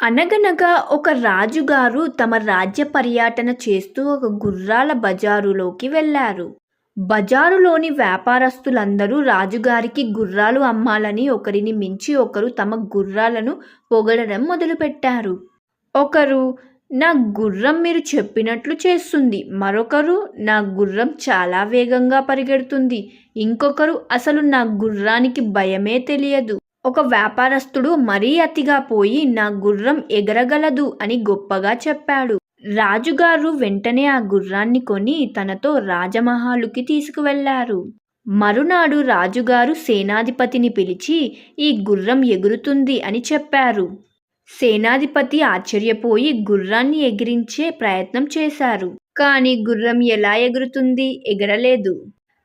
అనగనగా ఒక రాజుగారు తమ రాజ్య పర్యటన చేస్తూ ఒక గుర్రాల బజారులోకి వెళ్ళారు. బజారులోని వ్యాపారస్తులందరూ రాజుగారికి గుర్రాలు అమ్మాలని ఒకరిని మించి ఒకరు తమ గుర్రాలను పొగడడం మొదలుపెట్టారు. ఒకరు నా గుర్రం మీరు చెప్పినట్లు చేస్తుంది. మరొకరు నా గుర్రం చాలా వేగంగా పరిగెడుతుంది. ఇంకొకరు అసలు నా గుర్రానికి భయమే తెలియదు. ఒక వ్యాపారస్తుడు మరీ అతిగా పోయి నా గుర్రం ఎగరగలదు అని గొప్పగా చెప్పాడు. రాజుగారు వెంటనే ఆ గుర్రాన్ని కొని తనతో రాజమహాలుకి తీసుకువెళ్ళారు మరునాడు రాజుగారు సేనాధిపతిని పిలిచి ఈ గుర్రం ఎగురుతుంది అని చెప్పారు. సేనాధిపతి ఆశ్చర్యపోయి గుర్రాన్ని ఎగిరించే ప్రయత్నం చేశారు. కానీ గుర్రం ఎలా ఎగురుతుంది? ఎగరలేదు.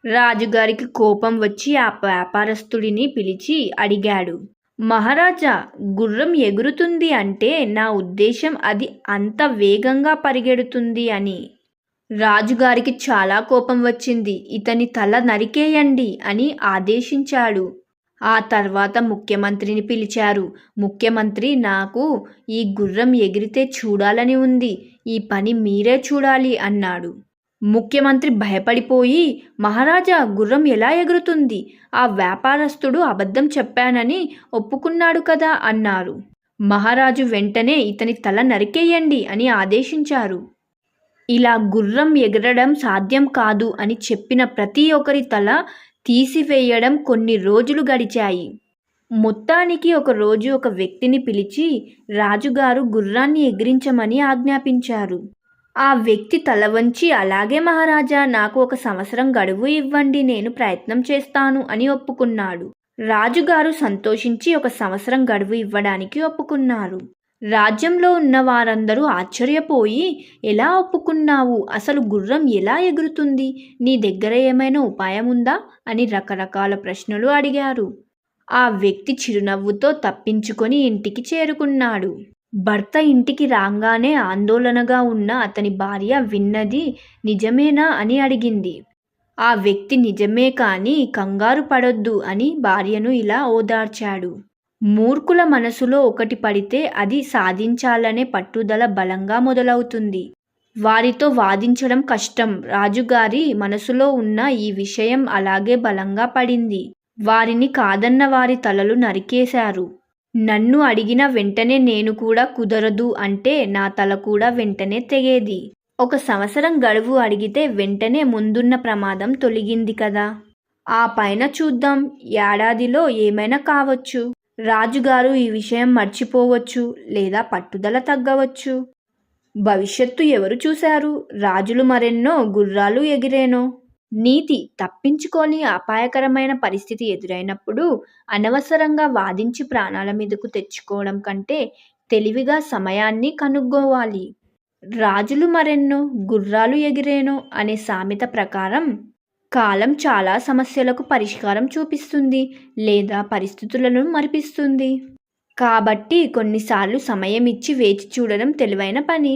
రాజుగారికి కోపం వచ్చి ఆ వ్యాపారస్తుడిని పిలిచి అడిగాడు. మహారాజా గుర్రం ఎగురుతుంది అంటే నా ఉద్దేశం అది అంత వేగంగా పరిగెడుతుంది అని. రాజుగారికి చాలా కోపం వచ్చింది. ఇతని తల నరికేయండి అని ఆదేశించాడు. ఆ తర్వాత ముఖ్యమంత్రిని పిలిచారు. ముఖ్యమంత్రి నాకు ఈ గుర్రం ఎగిరితే చూడాలని ఉంది. ఈ పని మీరే చూడాలి అన్నాడు. ముఖ్యమంత్రి భయపడిపోయి మహారాజా గుర్రం ఎలా ఎగురుతుంది? ఆ వ్యాపారస్తుడు అబద్ధం చెప్పానని ఒప్పుకున్నాడు కదా అన్నారు. మహారాజు వెంటనే ఇతని తల నరికేయండి అని ఆదేశించారు. ఇలా గుర్రం ఎగరడం సాధ్యం కాదు అని చెప్పిన ప్రతి ఒక్కరి తల తీసివేయడం కొన్ని రోజులు గడిచాయి. మొత్తానికి ఒక రోజు ఒక వ్యక్తిని పిలిచి రాజుగారు గుర్రాన్ని ఎగిరించమని ఆజ్ఞాపించారు. ఆ వ్యక్తి తల వంచి అలాగే మహారాజా నాకు ఒక సంవత్సరం గడువు ఇవ్వండి నేను ప్రయత్నం చేస్తాను అని ఒప్పుకున్నాడు. రాజుగారు సంతోషించి ఒక సంవత్సరం గడువు ఇవ్వడానికి ఒప్పుకున్నారు. రాజ్యంలో ఉన్న వారందరూ ఆశ్చర్యపోయి ఎలా ఒప్పుకున్నావు? అసలు గుర్రం ఎలా ఎగురుతుంది? నీ దగ్గర ఏమైనా ఉపాయం ఉందా అని రకరకాల ప్రశ్నలు అడిగారు. ఆ వ్యక్తి చిరునవ్వుతో తప్పించుకొని ఇంటికి చేరుకున్నాడు. భర్త ఇంటికి రాగానే ఆందోళనగా ఉన్న అతని భార్య విన్నది నిజమేనా? అని అడిగింది. ఆ వ్యక్తి నిజమే కానీ కంగారు పడొద్దు అని భార్యను ఇలా ఓదార్చాడు. మూర్ఖుల మనసులో ఒకటి పడితే అది సాధించాలనే పట్టుదల బలంగా మొదలవుతుంది. వారితో వాదించడం కష్టం. రాజుగారి మనసులో ఉన్న ఈ విషయం అలాగే బలంగా పడింది. వారిని కాదన్న వారి తలలు నరికేశారు. నన్ను అడిగిన వెంటనే నేను కూడా కుదరదు అంటే నా తల కూడా వెంటనే తెగేది. ఒక సంవత్సరం గడువు అడిగితే వెంటనే ముందున్న ప్రమాదం తొలగింది కదా. ఆ పైన చూద్దాం ఏడాదిలో ఏమైనా కావచ్చు. రాజుగారు ఈ విషయం మర్చిపోవచ్చు లేదా పట్టుదల తగ్గవచ్చు. భవిష్యత్తు ఎవరు చూశారు? రాజులు మరెన్నో గుర్రాలు ఎగిరేనో. నీతి తప్పించుకొని అపాయకరమైన పరిస్థితి ఎదురైనప్పుడు అనవసరంగా వాదించి ప్రాణాల మీదకు తెచ్చుకోవడం కంటే తెలివిగా సమయాన్ని కనుక్కోవాలి. రాజులు మరెన్నో గుర్రాలు ఎగిరేనో అనే సామెత ప్రకారం కాలం చాలా సమస్యలకు పరిష్కారం చూపిస్తుంది లేదా పరిస్థితులను మరిపిస్తుంది. కాబట్టి కొన్నిసార్లు సమయం ఇచ్చి వేచి చూడడం తెలివైన పని.